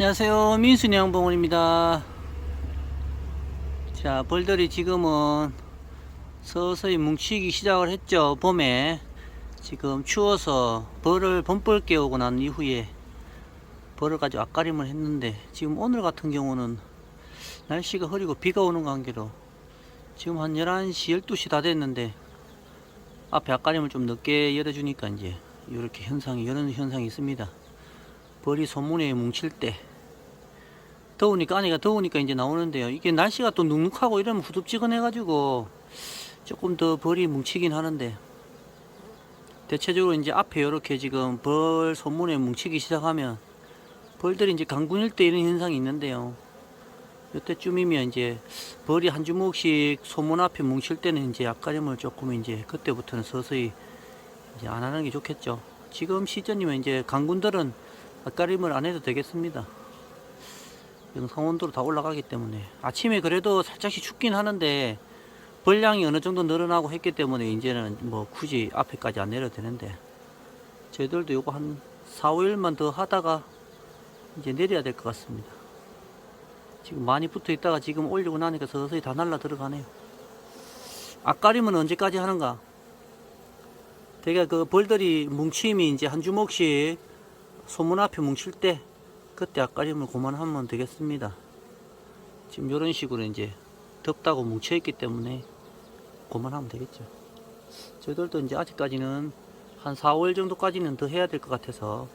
안녕하세요. 민순이 양봉원입니다. 자 벌들이 지금은 서서히 뭉치기 시작을 했죠. 봄에 지금 추워서 벌을 범벌 깨우고 난 이후에 벌을 가지고 앞가림을 했는데 지금 오늘 같은 경우는 날씨가 흐리고 비가 오는 관계로 지금 한 11시 12시 다 됐는데 앞에 앞가림을 좀 늦게 열어주니까 이제 이렇게 현상이 이런 현상이 있습니다. 벌이 소문에 뭉칠 때 더우니까 안에가 더우니까 이제 나오는데요. 이게 날씨가 또 눅눅하고 이러면 후덥지근해 가지고 조금 더 벌이 뭉치긴 하는데. 대체적으로 이제 앞에 이렇게 지금 벌 소문에 뭉치기 시작하면 벌들이 이제 강군일 때 이런 현상이 있는데요. 이때쯤이면 이제 벌이 한 주먹씩 소문 앞에 뭉칠 때는 이제 앞가림을 조금 이제 그때부터는 서서히 이제 안 하는 게 좋겠죠. 지금 시즌이면 이제 강군들은 앞가림을 안 해도 되겠습니다 영상 온도로 다 올라가기 때문에. 아침에 그래도 살짝씩 춥긴 하는데 벌량이 어느 정도 늘어나고 했기 때문에 이제는 뭐 굳이 앞에까지 안 내려도 되는데. 저희들도 요거 한 4, 5일만 더 하다가 이제 내려야 될 것 같습니다. 지금 많이 붙어 있다가 지금 올리고 나니까 서서히 다 날라 들어가네요. 앞가림은 언제까지 하는가? 되게 그 벌들이 뭉침이 이제 한 주먹씩 소문 앞에 뭉칠 때 그때 앞가림을 그만하면 되겠습니다. 지금 이런 식으로 이제 덥다고 뭉쳐 있기 때문에 그만하면 되겠죠. 저희들도 이제 아직까지는 한 4, 5일 정도까지는 더 해야 될 것 같아서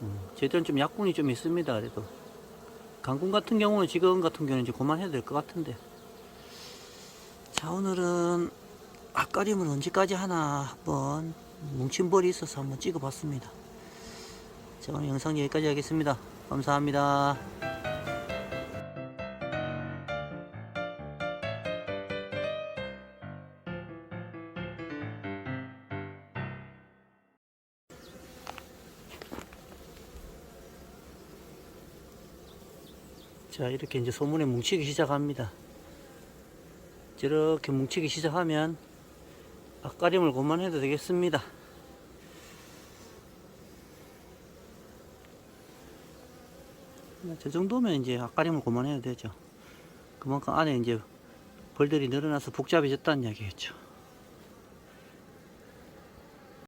음, 저희들은 좀 약분이 좀 있습니다. 그래도 강군 같은 경우는 지금 같은 경우는 이제 그만해야 될 것 같은데 자 오늘은 앞가림을 언제까지 하나 한번 뭉친 벌이 있어서 한번 찍어 봤습니다. 자 오늘 영상 여기까지 하겠습니다. 감사합니다. 자 이렇게 이제 소문에 뭉치기 시작합니다. 저렇게 뭉치기 시작하면 앞가림을 그만해도 되겠습니다. 저 정도면 이제 앞가림을 그만해야 되죠. 그만큼 안에 이제 벌들이 늘어나서 복잡해졌다는 이야기겠죠.